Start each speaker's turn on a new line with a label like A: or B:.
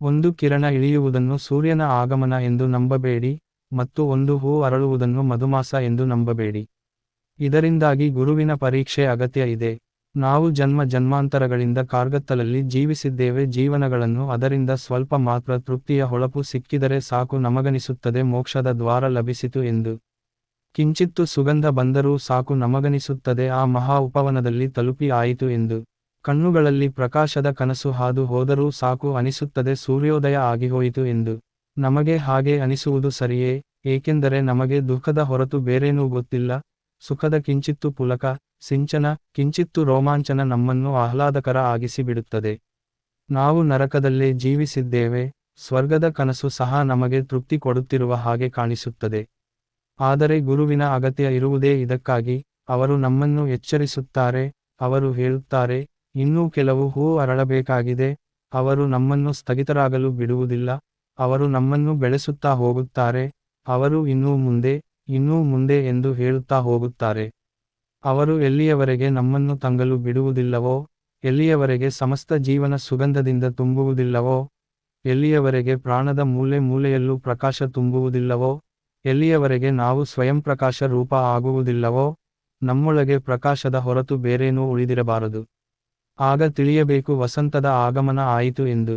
A: ಒಂದು ಕಿರಣ ಇಳಿಯುವುದನ್ನು ಸೂರ್ಯನ ಆಗಮನ ಎಂದು ನಂಬಬೇಡಿ ಮತ್ತು ಒಂದು ಹೂ ಅರಳುವುದನ್ನು ಮಧುಮಾಸ ಎಂದು ನಂಬಬೇಡಿ. ಇದರಿಂದಾಗಿ ಗುರುವಿನ ಪರೀಕ್ಷೆ ಅಗತ್ಯ ಇದೆ. ನಾವು ಜನ್ಮ ಜನ್ಮಾಂತರಗಳಿಂದ ಕಾರ್ಗತ್ತಲಲ್ಲಿ ಜೀವಿಸಿದ್ದೇವೆ, ಜೀವನಗಳನ್ನು ಅದರಿಂದ ಸ್ವಲ್ಪ ಮಾತ್ರ ತೃಪ್ತಿಯ ಹೊಳಪು ಸಿಕ್ಕಿದರೆ ಸಾಕು ನಮಗನಿಸುತ್ತದೆ, ಮೋಕ್ಷದ ದ್ವಾರ ಲಭಿಸಿತು ಎಂದು. ಕಿಂಚಿತ್ತು ಸುಗಂಧ ಬಂದರೂ ಸಾಕು ನಮಗನಿಸುತ್ತದೆ, ಆ ಮಹಾ ಉಪವನದಲ್ಲಿ ತಲುಪಿ ಆಯಿತು ಎಂದು. ಕಣ್ಣುಗಳಲ್ಲಿ ಪ್ರಕಾಶದ ಕನಸು ಹಾದು ಹೋದರೂ ಸಾಕು ಅನಿಸುತ್ತದೆ, ಸೂರ್ಯೋದಯ ಆಗಿಹೋಯಿತು ಎಂದು. ನಮಗೆ ಹಾಗೆ ಅನಿಸುವುದು ಸರಿಯೇ, ಏಕೆಂದರೆ ನಮಗೆ ದುಃಖದ ಹೊರತು ಬೇರೇನೂ ಗೊತ್ತಿಲ್ಲ. ಸುಖದ ಕಿಂಚಿತ್ತು ಪುಲಕ, ಸಿಂಚನ, ಕಿಂಚಿತ್ತು ರೋಮಾಂಚನ ನಮ್ಮನ್ನು ಆಹ್ಲಾದಕರ ಆಗಿಸಿಬಿಡುತ್ತದೆ. ನಾವು ನರಕದಲ್ಲೇ ಜೀವಿಸಿದ್ದೇವೆ, ಸ್ವರ್ಗದ ಕನಸು ಸಹ ನಮಗೆ ತೃಪ್ತಿ ಕೊಡುತ್ತಿರುವ ಹಾಗೆ ಕಾಣಿಸುತ್ತದೆ. ಆದರೆ ಗುರುವಿನ ಅಗತ್ಯ ಇರುವುದೇ ಇದಕ್ಕಾಗಿ, ಅವರು ನಮ್ಮನ್ನು ಎಚ್ಚರಿಸುತ್ತಾರೆ, ಅವರು ಹೇಳುತ್ತಾರೆ ಇನ್ನೂ ಕೆಲವು ಹೂ ಅರಳಬೇಕಾಗಿದೆ. ಅವರು ನಮ್ಮನ್ನು ಸ್ಥಗಿತರಾಗಲು ಬಿಡುವುದಿಲ್ಲ. ಅವರು ನಮ್ಮನ್ನು ಬೆಳೆಸುತ್ತಾ ಹೋಗುತ್ತಾರೆ. ಅವರು ಇನ್ನೂ ಮುಂದೆ ಇನ್ನೂ ಮುಂದೆ ಎಂದು ಹೇಳುತ್ತಾ ಹೋಗುತ್ತಾರೆ. ಅವರು ಎಲ್ಲಿಯವರೆಗೆ ನಮ್ಮನ್ನು ತಂಗಲು ಬಿಡುವುದಿಲ್ಲವೋ, ಎಲ್ಲಿಯವರೆಗೆ ಸಮಸ್ತ ಜೀವನ ಸುಗಂಧದಿಂದ ತುಂಬುವುದಿಲ್ಲವೋ, ಎಲ್ಲಿಯವರೆಗೆ ಪ್ರಾಣದ ಮೂಲೆ ಮೂಲೆಯಲ್ಲೂ ಪ್ರಕಾಶ ತುಂಬುವುದಿಲ್ಲವೋ, ಎಲ್ಲಿಯವರೆಗೆ ನಾವು ಸ್ವಯಂ ಪ್ರಕಾಶ ರೂಪ ಆಗುವುದಿಲ್ಲವೋ, ನಮ್ಮೊಳಗೆ ಪ್ರಕಾಶದ ಹೊರತು ಬೇರೇನೂ ಉಳಿದಿರಬಾರದು. ಆಗ ತಿಳಿಯಬೇಕು ವಸಂತದ ಆಗಮನ ಆಯಿತು ಎಂದು.